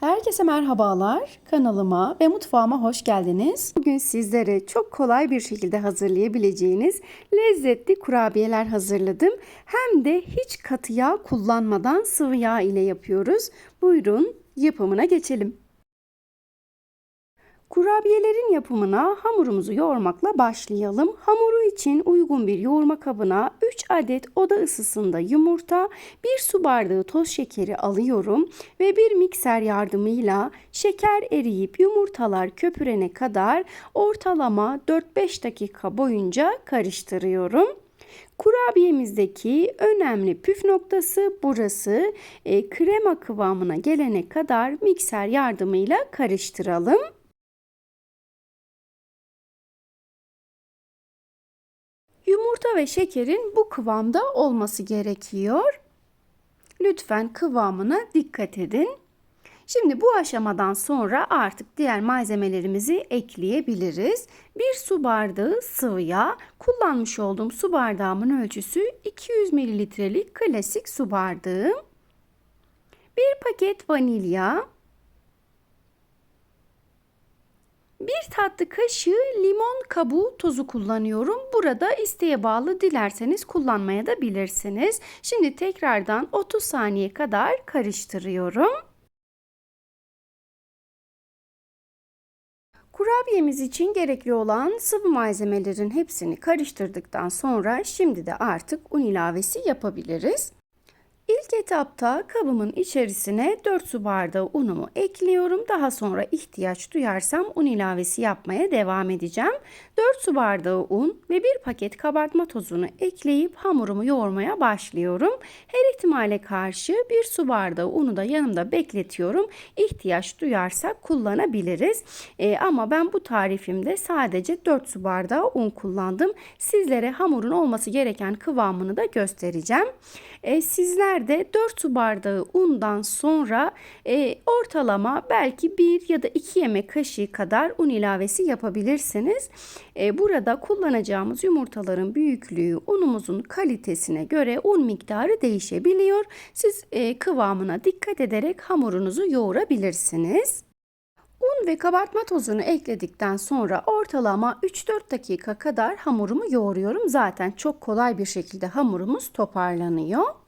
Herkese merhabalar. Kanalıma ve mutfağıma hoş geldiniz. Bugün sizlere çok kolay bir şekilde hazırlayabileceğiniz lezzetli kurabiyeler hazırladım. Hem de hiç katı yağ kullanmadan sıvı yağ ile yapıyoruz. Buyurun yapımına geçelim. Kurabiyelerin yapımına hamurumuzu yoğurmakla başlayalım. Hamuru için uygun bir yoğurma kabına 3 adet oda ısısında yumurta, 1 su bardağı toz şekeri alıyorum ve bir mikser yardımıyla şeker eriyip yumurtalar köpürene kadar ortalama 4-5 dakika boyunca karıştırıyorum. Kurabiyemizdeki önemli püf noktası burası. E, krema kıvamına gelene kadar mikser yardımıyla karıştıralım. Yumurta ve şekerin bu kıvamda olması gerekiyor. Lütfen kıvamına dikkat edin. Şimdi bu aşamadan sonra artık diğer malzemelerimizi ekleyebiliriz. Bir su bardağı sıvı yağ. Kullanmış olduğum su bardağımın ölçüsü 200 mililitrelik klasik su bardağı. Bir paket vanilya. Bir tatlı kaşığı limon kabuğu tozu kullanıyorum. Burada isteğe bağlı dilerseniz kullanmaya da bilirsiniz. Şimdi tekrardan 30 saniye kadar karıştırıyorum. Kurabiyemiz için gerekli olan sıvı malzemelerin hepsini karıştırdıktan sonra şimdi de artık un ilavesi yapabiliriz. İlk etapta kabımın içerisine 4 su bardağı unumu ekliyorum. Daha sonra ihtiyaç duyarsam un ilavesi yapmaya devam edeceğim. 4 su bardağı un ve bir paket kabartma tozunu ekleyip hamurumu yoğurmaya başlıyorum. Her ihtimale karşı bir su bardağı unu da yanımda bekletiyorum. İhtiyaç duyarsak kullanabiliriz. E, ama ben bu tarifimde sadece 4 su bardağı un kullandım. Sizlere hamurun olması gereken kıvamını da göstereceğim. E, sizler de 4 su bardağı undan sonra e, ortalama belki 1 ya da 2 yemek kaşığı kadar un ilavesi yapabilirsiniz. E, burada kullanacağımız yumurtaların büyüklüğü unumuzun kalitesine göre un miktarı değişebiliyor. Siz e, kıvamına dikkat ederek hamurunuzu yoğurabilirsiniz. Un ve kabartma tozunu ekledikten sonra ortalama 3-4 dakika kadar hamurumu yoğuruyorum. Zaten çok kolay bir şekilde hamurumuz toparlanıyor.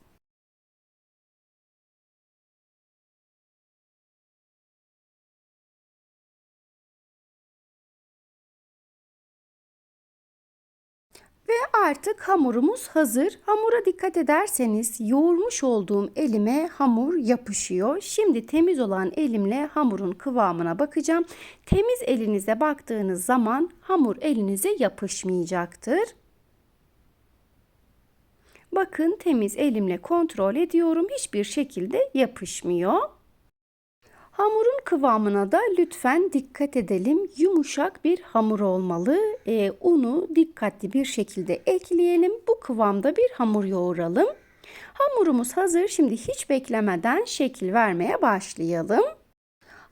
Ve artık hamurumuz hazır. Hamura dikkat ederseniz yoğurmuş olduğum elime hamur yapışıyor. Şimdi temiz olan elimle hamurun kıvamına bakacağım. Temiz elinize baktığınız zaman hamur elinize yapışmayacaktır. Bakın temiz elimle kontrol ediyorum. Hiçbir şekilde yapışmıyor. Hamurun kıvamına da lütfen dikkat edelim. Yumuşak bir hamur olmalı. E, unu dikkatli bir şekilde ekleyelim. Bu kıvamda bir hamur yoğuralım. Hamurumuz hazır. Şimdi hiç beklemeden şekil vermeye başlayalım.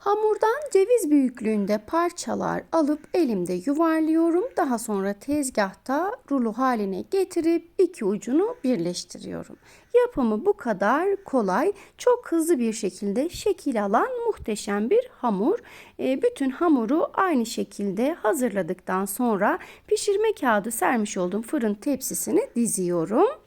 Hamurdan ceviz büyüklüğünde parçalar alıp elimde yuvarlıyorum. Daha sonra tezgahta rulo haline getirip iki ucunu birleştiriyorum. Yapımı bu kadar kolay, çok hızlı bir şekilde şekil alan muhteşem bir hamur. E, bütün hamuru aynı şekilde hazırladıktan sonra pişirme kağıdı sermiş olduğum fırın tepsisine diziyorum.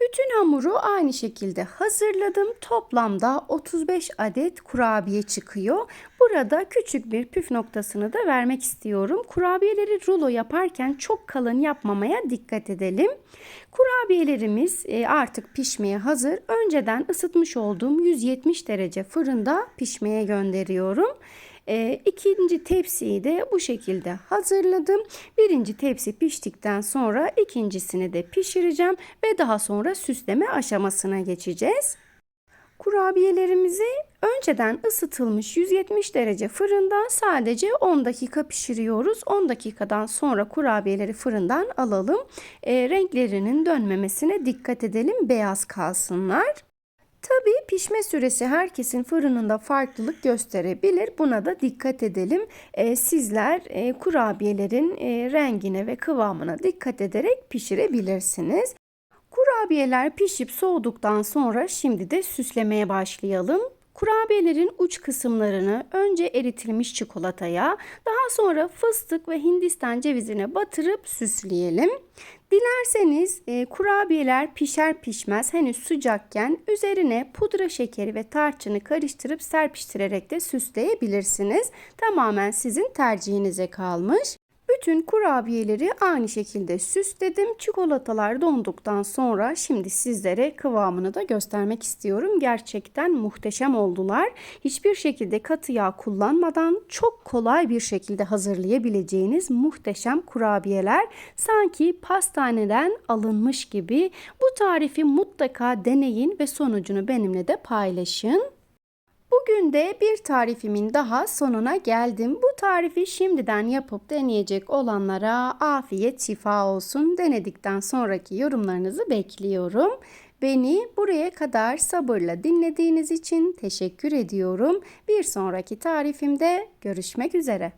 Bütün hamuru aynı şekilde hazırladım. Toplamda 35 adet kurabiye çıkıyor. Burada küçük bir püf noktasını da vermek istiyorum. Kurabiyeleri rulo yaparken çok kalın yapmamaya dikkat edelim. Kurabiyelerimiz e, artık pişmeye hazır. Önceden ısıtmış olduğum 170 derece fırında pişmeye gönderiyorum. E, ikinci tepsiyi de bu şekilde hazırladım. Birinci tepsi piştikten sonra ikincisini de pişireceğim ve daha sonra süsleme aşamasına geçeceğiz. Kurabiyelerimizi önceden ısıtılmış 170 derece fırında sadece 10 dakika pişiriyoruz. 10 dakikadan sonra kurabiyeleri fırından alalım. E, renklerinin dönmemesine dikkat edelim. Beyaz kalsınlar. Tabii pişme süresi herkesin fırınında farklılık gösterebilir. Buna da dikkat edelim. Ee, sizler e, kurabiyelerin e, rengine ve kıvamına dikkat ederek pişirebilirsiniz. Kurabiyeler pişip soğuduktan sonra şimdi de süslemeye başlayalım. Kurabiyelerin uç kısımlarını önce eritilmiş çikolataya, daha sonra fıstık ve hindistan cevizine batırıp süsleyelim. Dilerseniz e, kurabiyeler pişer pişmez henüz sıcakken üzerine pudra şekeri ve tarçını karıştırıp serpiştirerek de süsleyebilirsiniz. Tamamen sizin tercihinize kalmış. Bütün kurabiyeleri aynı şekilde süsledim. Çikolatalar donduktan sonra şimdi sizlere kıvamını da göstermek istiyorum. Gerçekten muhteşem oldular. Hiçbir şekilde katı yağ kullanmadan çok kolay bir şekilde hazırlayabileceğiniz muhteşem kurabiyeler. Sanki pastaneden alınmış gibi. Bu tarifi mutlaka deneyin ve sonucunu benimle de paylaşın. Bugün de bir tarifimin daha sonuna geldim. Bu tarifi şimdiden yapıp deneyecek olanlara afiyet şifa olsun. Denedikten sonraki yorumlarınızı bekliyorum. Beni buraya kadar sabırla dinlediğiniz için teşekkür ediyorum. Bir sonraki tarifimde görüşmek üzere.